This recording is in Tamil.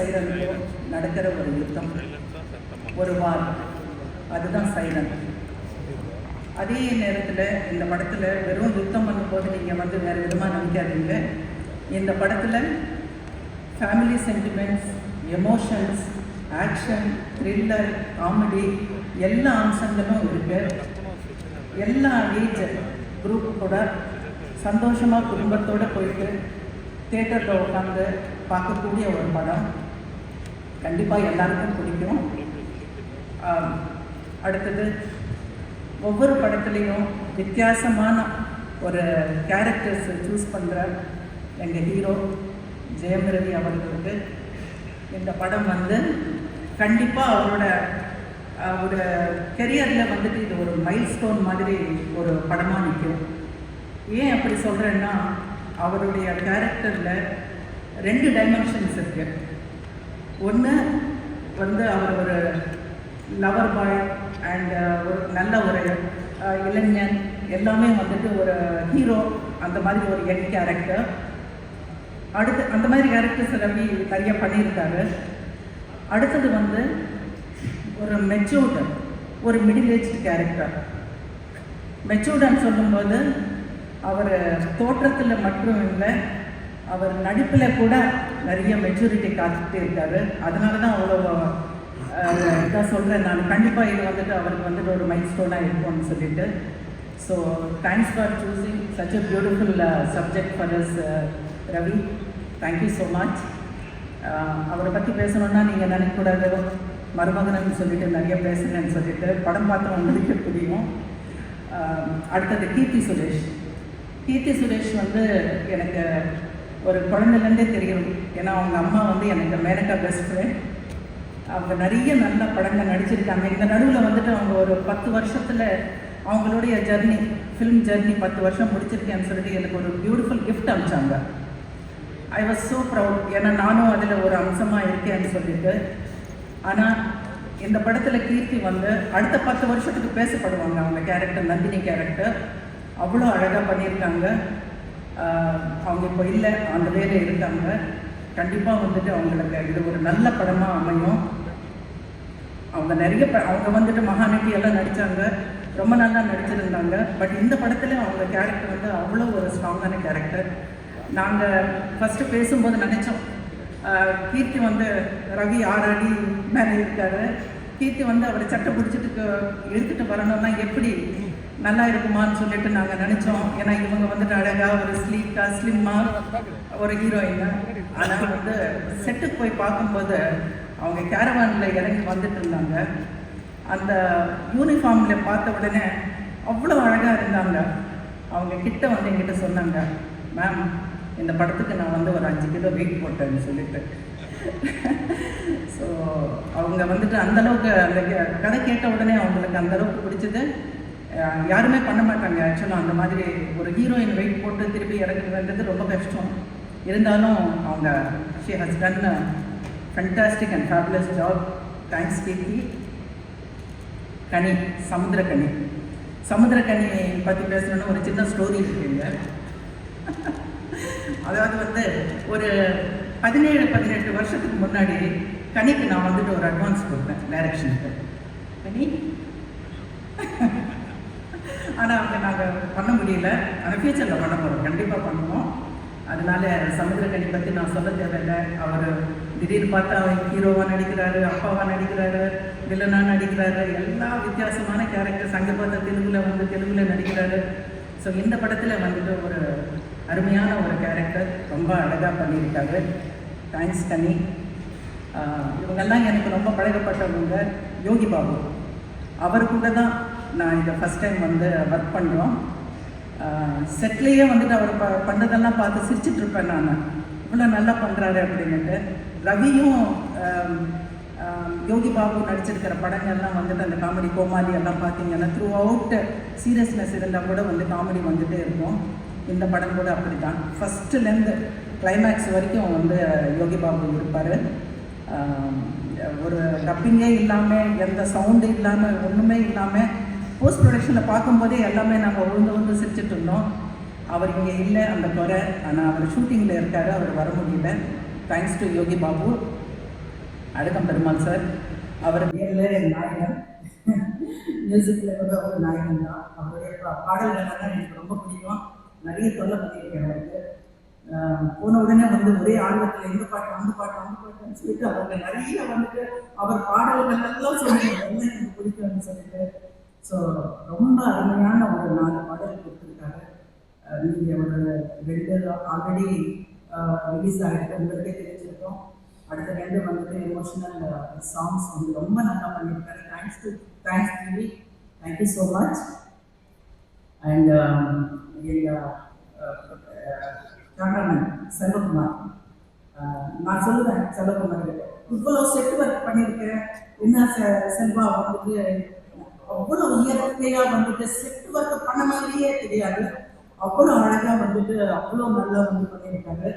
சைரனுக்கோ நடக்கிற ஒரு யுத்தம். ஒரு வார் அதுதான் சைரன். அதே நேரத்தில் இந்த படத்தில் வெறும் யுத்தம் பண்ணும்போது நீங்கள் வந்து வேறு விதமாக நினைக்காதீங்க இந்த படத்தில் family sentiments emotions action thriller comedy எல்லா அம்சங்களும் இருக்கு. எல்லா ஏஜ் குரூப் கூட சந்தோஷமாக குடும்பத்தோடு போயிட்டு தேட்டரில் உட்காந்து பார்க்கக்கூடிய ஒரு படம். கண்டிப்பாக எல்லாருக்கும் பிடிக்கும். அடுத்தது ஒவ்வொரு படத்துலேயும் வித்தியாசமான ஒரு கேரக்டர்ஸ் சூஸ் பண்ணுற எங்கள் ஹீரோ ஜெயம் ரவி அவர்களுக்கு இந்த படம் வந்து கண்டிப்பாக அவரோட ஒரு கெரியரில் வந்துட்டு இது ஒரு மைல் ஸ்டோன் மாதிரி ஒரு படமாக நிற்கும் ஏன் அப்படி சொல்கிறேன்னா அவருடைய கேரக்டரில் ரெண்டு டைமென்ஷன்ஸ் இருக்குது ஒன்று வந்து அவர் ஒரு லவர் பாய் அண்ட் ஒரு நல்ல ஒரு uh, இளைஞன். எல்லாமே வந்துட்டு ஒரு ஹீரோ அந்த மாதிரி ஒரு யங் கேரக்டர் அடுத்து அந்த மாதிரி கேரக்டர்ஸ் ரவி நிறைய பண்ணியிருக்காரு. அடுத்தது வந்து ஒரு மெச்சூர்டு ஒரு மிடில் ஏஜ் கேரக்டர் மெச்சூர்டுன்னு சொல்லும்போது அவர் தோற்றத்தில் மட்டும் இல்லை அவர் நடிப்பில் கூட நிறைய மெச்சூரிட்டி காத்துட்டே இருக்காரு. அதனால தான் அவ்வளோ இதாக சொல்கிறேன் நான். கண்டிப்பாக இது வந்துட்டு அவருக்கு வந்துட்டு ஒரு மைல் ஸ்டோனாக இருக்கும்னு சொல்லிட்டு. So thanks for choosing such a beautiful subject for S Ravi thank you so much அவரை பற்றி பேசணுன்னா நீங்கள் நினைக்கக்கூடாது மருமகனன்னு சொல்லிட்டு நிறைய பேசுனேன்னு சொல்லிட்டு படம் பார்த்து உங்களுக்கு புரியும் uh, அடுத்தது கீர்த்தி சுரேஷ். கீர்த்தி சுரேஷ் வந்து எனக்கு ஒரு குழந்தைலேருந்தே தெரியும். ஏன்னா அவங்க அம்மா வந்து எனக்கு மேனகா பெஸ்ட் ஃப்ரெண்ட் அவங்க நிறைய நல்ல படங்கள் நடிச்சிருக்காங்க. இந்த நடுவில் வந்துட்டு அவங்க ஒரு பத்து வருஷத்தில் அவங்களுடைய ஜர்னி ஃபிலிம் ஜர்னி பத்து வருஷம் முடிச்சிருக்கேன்னு சொல்லிட்டு எனக்கு ஒரு பியூட்டிஃபுல் கிஃப்ட் அனுப்பிச்சாங்க. ஐ வாஸ் ஸோ ப்ரவுட் ஏன்னா நானும் அதில் ஒரு அம்சமாக இருக்கேன்னு சொல்லிட்டு. ஆனால் இந்த படத்தில் கீர்த்தி வந்து அடுத்த பத்து வருஷத்துக்கு பேசப்படுவாங்க. அவங்க கேரக்டர் நந்தினி கேரக்டர் அவ்வளோ அழகாக பண்ணியிருக்காங்க. அவங்க இப்போ இல்லை அந்த வேலையில் இருக்காங்க கண்டிப்பாக வந்துட்டு அவங்களுக்கு இது ஒரு நல்ல படமாக அமையும். அவங்க நிறைய அவங்க வந்துட்டு மகாநட்டி எல்லாம் நடித்தாங்க ரொம்ப நல்லா நடிச்சிருந்தாங்க. பட் இந்த படத்தில் அவங்க கேரக்டர் வந்து அவ்வளோ ஒரு ஸ்ட்ராங்கான கேரக்டர் நாங்கள் ஃபஸ்ட்டு பேசும்போது நினச்சோம். கீர்த்தி வந்து ரவி ஆறாடி மேலே இருக்காரு. கீர்த்தி வந்து அவரை சட்டை பிடிச்சிட்டு க- இழுத்துட்டு வரணும்னா எப்படி? நல்லா இருக்குமான்னு சொல்லிட்டு நாங்கள் நினச்சோம். ஏன்னா இவங்க வந்துட்டு அழகாக ஒரு ஸ்லீக்காக ஸ்லிம்மாக ஒரு ஹீரோயின் ஆனால் வந்து செட்டுக்கு போய் பார்க்கும்போது அவங்க கேரவானில் இறங்கி வந்துட்டு இருந்தாங்க. அந்த யூனிஃபார்மில் பார்த்த உடனே அவ்வளோ அழகாக இருந்தாங்க. அவங்க கிட்ட வந்து என்கிட்ட சொன்னாங்க மேம் இந்த படத்துக்கு நான் வந்து ஒரு அஞ்சு கிலோ வெயிட் போட்டேன்னு சொல்லிட்டு. ஸோ அவங்க வந்துட்டு அந்தளவுக்கு அந்த கதை கேட்ட உடனே அவங்களுக்கு அந்தளவுக்கு பிடிச்சது. யாருமே பண்ண மாட்டாங்க. ஆக்சுவலாக அந்த மாதிரி ஒரு ஹீரோயின் வெயிட் போட்டு திருப்பி இறங்குறதுன்றது ரொம்ப கஷ்டம். இருந்தாலும் அவங்க she has done fantastic and fabulous job thanks Keerthi Kani Samuthirakani. Samuthirakani பற்றி பேசணும்னு ஒரு சின்ன ஸ்டோரி இருக்குங்க அதாவது வந்து ஒரு பதினேழு பதினெட்டு வருஷத்துக்கு முன்னாடி கனிக்கு நான் வந்துட்டு ஒரு அட்வான்ஸ் கொடுத்தேன் டைரக்ஷனுக்கு கனி? ஆனால் அங்கே நாங்கள் பண்ண முடியல. ஆனால் ஃபியூச்சரில் பண்ண போகிறோம் கண்டிப்பாக பண்ணுவோம். அதனால சமுத்திரக்கனி பற்றி நான் சொல்ல தேவையில்லை. அவர் திடீர்னு பார்த்தா அவர் ஹீரோவாக நடிக்கிறாரு அப்பாவாக நடிக்கிறாரு வில்லனாக நடிக்கிறாரு. எல்லா வித்தியாசமான கேரக்டர் சங்கபாத தெலுங்கில் வந்து தெலுங்கில் நடிக்கிறாரு. ஸோ இந்த படத்தில் வந்துட்டு ஒரு அருமையான ஒரு கேரக்டர் ரொம்ப அழகாக பண்ணியிருக்காரு. தேங்க்ஸ் கனி. இவங்கெல்லாம் எனக்கு ரொம்ப பழகப்பட்டவங்க யோகி பாபு. அவர் கூட தான் நான் இதை ஃபஸ்ட் டைம் வந்து ஒர்க் பண்ணுறோம் செட்லேயே வந்துட்டு அவர் ப பண்ணதெல்லாம் பார்த்து சிரிச்சிட்டு இருப்பேன் நான். இவ்வளோ நல்லா பண்ணுறாரு அப்படின்னுட்டு. ரவியும் யோகி பாபு நடிச்சிருக்கிற படங்கள்லாம் வந்துட்டு அந்த காமெடி கோமாளி எல்லாம் பார்த்தீங்கன்னா த்ரூ அவுட் சீரியஸ்னஸ் இருந்தால் கூட வந்து காமெடி வந்துட்டே இருக்கும். இந்த படம் கூட அப்படி தான் ஃபஸ்ட்டுலேருந்து கிளைமேக்ஸ் வரைக்கும் வந்து யோகி பாபு இருப்பார். ஒரு டப்பிங்கே இல்லாமல் எந்த சவுண்டு இல்லாமல் ஒன்றுமே இல்லாமல் போஸ்ட் ப்ரொடக்ஷனில் பார்க்கும்போதே எல்லாமே நம்ம உழுந்து உழுந்து சிரிச்சிட்டு இருந்தோம். அவர் இங்கே இல்லை அந்த குறை. ஆனால் அவர் ஷூட்டிங்கில் இருக்கார் அவர் வர முடியல. Thanks to Yogi Babu Alagam Perumal sir. அவர் நேரில் என் நாயகன். மியூசிக்கில் கூட ஒரு நாயகன் தான். அவருடைய பா- பாடல்கள் தான் எனக்கு ரொம்ப பிடிக்கும். நிறைய தொல்லை பண்ணியிருக்கேன் அவருக்கு. போன உடனே வந்து ஒரே ஆர்வத்தில் இந்த பாட்டு அந்த பாட்டு அந்த பாட்டுன்னு சொல்லிட்டு அவங்க நிறைய வந்துட்டு அவர் பாடல்கள் எல்லாம் சொன்னாங்க என்ன எனக்கு பிடிக்கும்னு சொல்லிட்டு. ஸோ ரொம்ப அருமையான ஒரு நாலு பாடல் கொடுத்துருக்காரு நீங்கள் ஒரு ரெண்டு ஆல்ரெடி ரிலீஸ் ஆகிருக்கு உங்களுக்கே தெரிஞ்சிருக்கோம். அடுத்த ரெண்டு வந்துட்டு எமோஷனல் சாங்ஸ் வந்து ரொம்ப நல்லா பண்ணியிருக்காரு thanks to thanks TV thank you so much and எங்கள் கேமராமேன் செல்வகுமார். நான் சொல்லுவேன் செல்வகுமார் இவ்வளோ செட் ஒர்க் பண்ணியிருக்கேன். என்ன செ- செல்வா வந்துட்டு அவ்வளோ இயற்கையா வந்துட்டு செட் ஒர்க் பண்ண மாதிரியே தெரியாது. அவ்வளோ அழகா வந்துட்டு அவ்வளோ நல்லா வந்து பண்ணியிருக்காரு